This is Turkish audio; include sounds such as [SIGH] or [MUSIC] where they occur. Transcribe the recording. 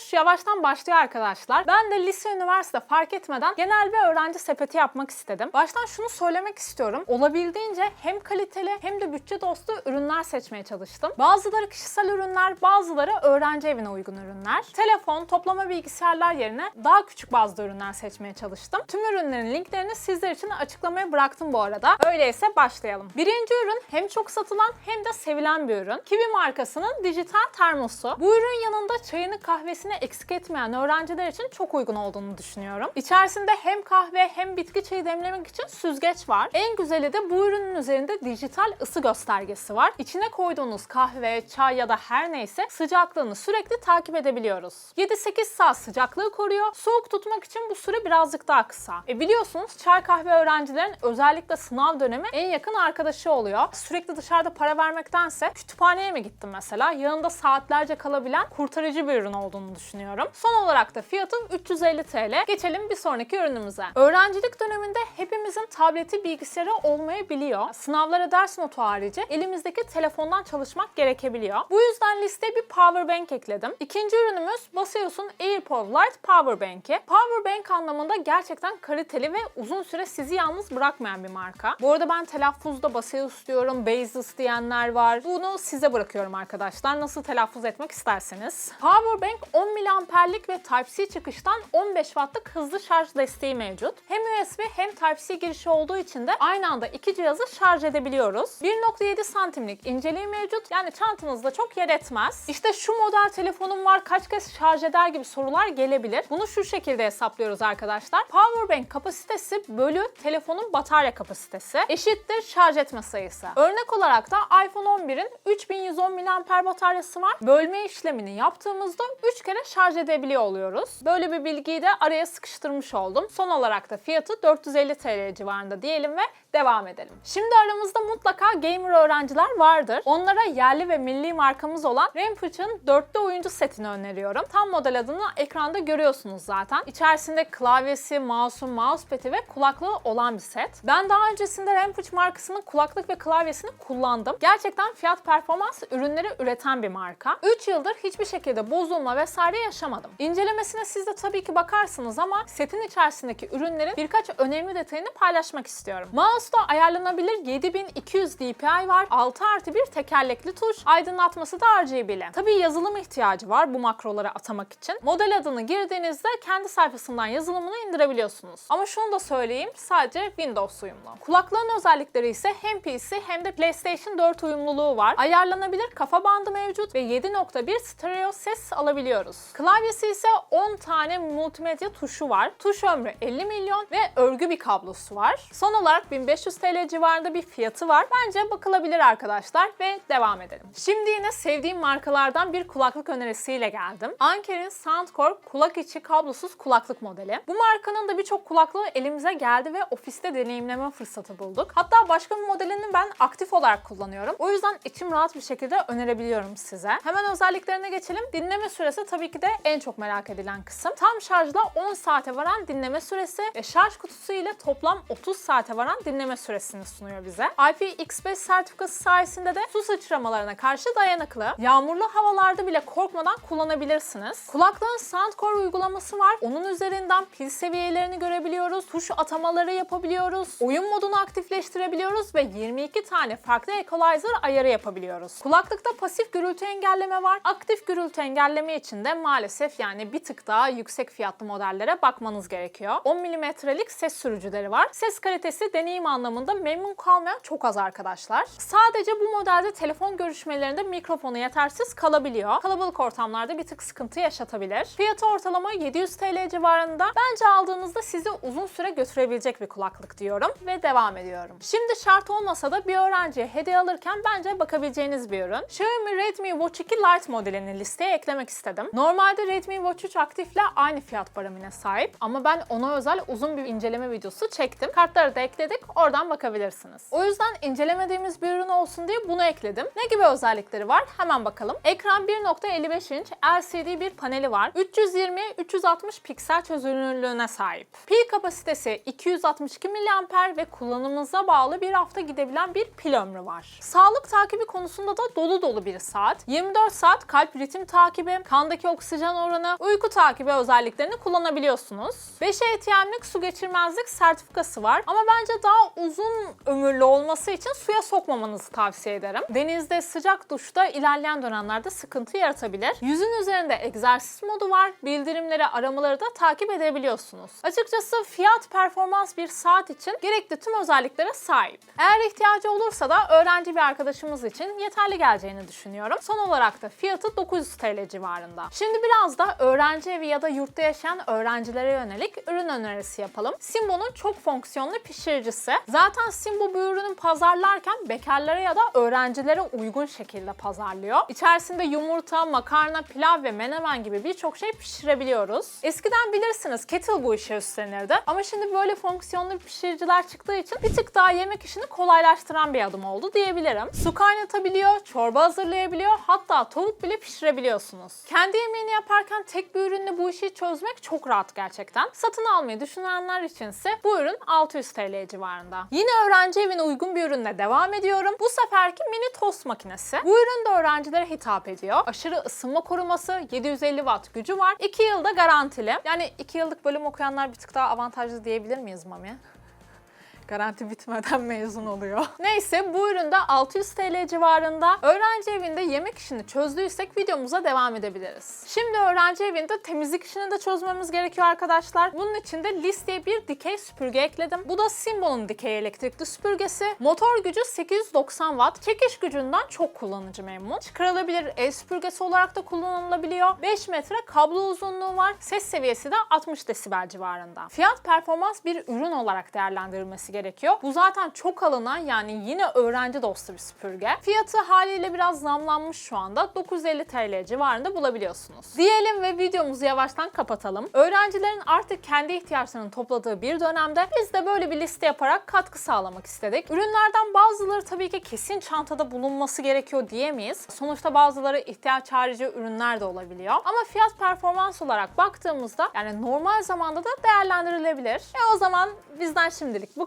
2023 yavaştan başlıyor arkadaşlar. Ben de lise, üniversite fark etmeden genel bir öğrenci sepeti yapmak istedim. Baştan şunu söylemek istiyorum. Olabildiğince hem kaliteli hem de bütçe dostu ürünler seçmeye çalıştım. Bazıları kişisel ürünler, bazıları öğrenci evine uygun ürünler. Telefon, toplama bilgisayarlar yerine daha küçük bazı ürünler seçmeye çalıştım. Tüm ürünlerin linklerini sizler için açıklamaya bıraktım bu arada. Öyleyse başlayalım. Birinci ürün hem çok satılan hem de sevilen bir ürün. Kiwi markasının dijital termosu. Bu ürün yanında çayını kahvesini eksik etmeyen öğrenciler için çok uygun olduğunu düşünüyorum. İçerisinde hem kahve hem bitki çayı demlemek için süzgeç var. En güzeli de bu ürünün üzerinde dijital ısı göstergesi var. İçine koyduğunuz kahve, çay ya da her neyse sıcaklığını sürekli takip edebiliyoruz. 7-8 saat sıcaklığı koruyor. Soğuk tutmak için bu süre birazcık daha kısa. E biliyorsunuz çay kahve öğrencilerin özellikle sınav dönemi en yakın arkadaşı oluyor. Sürekli dışarıda para vermektense kütüphaneye mi gittim mesela? Yanında saatlerce kalabilen kurtarıcı bir ürün olduğunu düşünüyorum. Son olarak da fiyatı 350 TL. Geçelim bir sonraki ürünümüze. Öğrencilik döneminde hepimizin tableti bilgisayarı olmayabiliyor. Sınavlara ders notu harici elimizdeki telefondan çalışmak gerekebiliyor. Bu yüzden listeye bir power bank ekledim. İkinci ürünümüz Boseus'un AirPod Lite Power Bank'i. Power bank anlamında gerçekten kaliteli ve uzun süre sizi yalnız bırakmayan bir marka. Bu arada ben telaffuzda Boseus diyorum, Bezos diyenler var. Bunu size bırakıyorum arkadaşlar. Nasıl telaffuz etmek isterseniz. Power bank 10 miliamperlik ve Type-C çıkıştan 15 wattlık hızlı şarj desteği mevcut. Hem USB hem Type-C girişi olduğu için de aynı anda iki cihazı şarj edebiliyoruz. 1.7 santimlik inceliği mevcut. Yani çantanızda çok yer etmez. İşte şu model telefonum var kaç kez şarj eder gibi sorular gelebilir. Bunu şu şekilde hesaplıyoruz arkadaşlar. Powerbank kapasitesi bölü telefonun batarya kapasitesi eşittir şarj etme sayısı. Örnek olarak da iPhone 11'in 3110 mAh bataryası var. Bölme işlemini yaptığımızda 3 kere şarj edebiliyor oluyoruz. Böyle bir bilgiyi de araya sıkıştırmış oldum. Son olarak da fiyatı 450 TL civarında diyelim ve devam edelim. Şimdi aramızda mutlaka gamer öğrenciler vardır. Onlara yerli ve milli markamız olan Rampage'ın dörtlü oyuncu setini öneriyorum. Tam model adını ekranda görüyorsunuz zaten. İçerisinde klavyesi, mouse'u, mousepad'i ve kulaklığı olan bir set. Ben daha öncesinde Rampage markasının kulaklık ve klavyesini kullandım. Gerçekten fiyat performans ürünleri üreten bir marka. 3 yıldır hiçbir şekilde bozulma vesaire yaşamadım. İncelemesine siz de tabii ki bakarsınız ama setin içerisindeki ürünlerin birkaç önemli detayını paylaşmak istiyorum. Mouse'da ayarlanabilir 7200 DPI var. 6 artı bir tekerlekli tuş. Aydınlatması da RGB'li. Tabii yazılım ihtiyacı var bu makroları atamak için. Model adını girdiğinizde kendi sayfasından yazılımını indirebiliyorsunuz. Ama şunu da söyleyeyim sadece Windows uyumlu. Kulaklığın özellikleri ise hem PC hem de PlayStation 4 uyumluluğu var. Ayarlanabilir kafa bandı mevcut ve 7.1 stereo ses alabiliyoruz. Klavyesi ise 10 tane multimedya tuşu var. Tuş ömrü 50 milyon ve örgü bir kablosu var. Son olarak 1500 TL civarında bir fiyatı var. Bence bakılabilir arkadaşlar ve devam edelim. Şimdi yine sevdiğim markalardan bir kulaklık önerisiyle geldim. Anker'in Soundcore kulak içi kablosuz kulaklık modeli. Bu markanın da birçok kulaklığı elimize geldi ve ofiste deneyimleme fırsatı bulduk. Hatta başka bir modelini ben aktif olarak kullanıyorum. O yüzden içim rahat bir şekilde önerebiliyorum size. Hemen özelliklerine geçelim. Dinleme süresi tabii ki de en çok merak edilen kısım. Tam şarjda 10 saate varan dinleme süresi ve şarj kutusu ile toplam 30 saate varan dinleme süresini sunuyor bize. IPX5 sertifikası sayesinde de su sıçramalarına karşı dayanıklı. Yağmurlu havalarda bile korkmadan kullanabilirsiniz. Kulaklığın Soundcore uygulaması var. Onun üzerinden pil seviyelerini görebiliyoruz. Tuş atamaları yapabiliyoruz. Oyun modunu aktifleştirebiliyoruz ve 22 tane farklı equalizer ayarı yapabiliyoruz. Kulaklıkta pasif gürültü engelleme var. Aktif gürültü engelleme için de maalesef yani bir tık daha yüksek fiyatlı modellere bakmanız gerekiyor. 10 mm'lik ses sürücüleri var. Ses kalitesi deneyim anlamında memnun kalmayan çok az arkadaşlar. Sadece bu modelde telefon görüşmelerinde mikrofonu yetersiz kalabiliyor. Kalabalık ortamlarda bir tık sıkıntı yaşatabilir. Fiyatı ortalama 700 TL civarında. Bence aldığınızda sizi uzun süre götürebilecek bir kulaklık diyorum ve devam ediyorum. Şimdi şart olmasa da bir öğrenciye hediye alırken bence bakabileceğiniz bir ürün. Xiaomi Redmi Watch 2 Lite modelini listeye eklemek istedim. Normalde Redmi Watch 3 aktifle aynı fiyat paramine sahip ama ben ona özel uzun bir inceleme videosu çektim. Kartları da ekledik. Oradan bakabilirsiniz. O yüzden incelemediğimiz bir ürün olsun diye bunu ekledim. Ne gibi özellikleri var? Hemen bakalım. Ekran 1.55 inç LCD bir paneli var. 320-360 piksel çözünürlüğüne sahip. Pil kapasitesi 262 mAh ve kullanımınıza bağlı bir hafta gidebilen bir pil ömrü var. Sağlık takibi konusunda da dolu dolu bir saat. 24 saat kalp ritim takibi, kandaki oksijen oranı, uyku takibi özelliklerini kullanabiliyorsunuz. 5 ATM'lik su geçirmezlik sertifikası var ama bence daha uzun ömürlü olması için suya sokmamanızı tavsiye ederim. Denizde sıcak duşta ilerleyen dönemlerde sıkıntı yaratabilir. Yüzün üzerinde egzersiz modu var. Bildirimleri, aramaları da takip edebiliyorsunuz. Açıkçası fiyat performans bir saat için gerekli tüm özelliklere sahip. Eğer ihtiyacı olursa da öğrenci bir arkadaşımız için yeterli geleceğini düşünüyorum. Son olarak da fiyatı 900 TL civarında. Şimdi biraz da öğrenci evi ya da yurtta yaşayan öğrencilere yönelik ürün önerisi yapalım. Simbo'nun çok fonksiyonlu pişiricisi. Zaten Simbo bu ürünü pazarlarken bekarlara ya da öğrencilere uygun şekilde pazarlıyor. İçerisinde yumurta, makarna, pilav ve menemen gibi birçok şey pişirebiliyoruz. Eskiden bilirsiniz kettle bu işe üstlenirdi. Ama şimdi böyle fonksiyonlu pişiriciler çıktığı için bir tık daha yemek işini kolaylaştıran bir adım oldu diyebilirim. Su kaynatabiliyor, çorba hazırlayabiliyor, hatta tavuk bile pişirebiliyorsunuz. Kendi yemeğini yaparken tek bir ürünle bu işi çözmek çok rahat gerçekten. Satın almayı düşünenler içinse bu ürün 600 TL civarında. Yine öğrenci evine uygun bir ürünle devam ediyorum. Bu seferki mini tost makinesi. Bu ürün de öğrencilere hitap ediyor. Aşırı ısınma koruması, 750 watt gücü var. 2 yılda garantili. Yani 2 yıllık bölüm okuyanlar bir tık daha avantajlı diyebilir miyiz Mami? Garanti bitmeden [LAUGHS] mezun oluyor. [LAUGHS] Neyse bu üründe 600 TL civarında. Öğrenci evinde yemek işini çözdüysek videomuza devam edebiliriz. Şimdi öğrenci evinde temizlik işini de çözmemiz gerekiyor arkadaşlar. Bunun için de listeye bir dikey süpürge ekledim. Bu da Simbo'nun dikey elektrikli süpürgesi. Motor gücü 890 watt. Çekiş gücünden çok kullanıcı memnun. Çıkarılabilir el süpürgesi olarak da kullanılabiliyor. 5 metre kablo uzunluğu var. Ses seviyesi de 60 desibel civarında. Fiyat performans bir ürün olarak değerlendirilmesi gerekiyor. Bu zaten çok alınan yani yine öğrenci dostu bir süpürge. Fiyatı haliyle biraz zamlanmış şu anda. 950 TL civarında bulabiliyorsunuz. Diyelim ve videomuzu yavaştan kapatalım. Öğrencilerin artık kendi ihtiyaçlarını topladığı bir dönemde biz de böyle bir liste yaparak katkı sağlamak istedik. Ürünlerden bazıları tabii ki kesin çantada bulunması gerekiyor diyemeyiz. Sonuçta bazıları ihtiyaç harici ürünler de olabiliyor. Ama fiyat performans olarak baktığımızda yani normal zamanda da değerlendirilebilir. E o zaman bizden şimdilik bu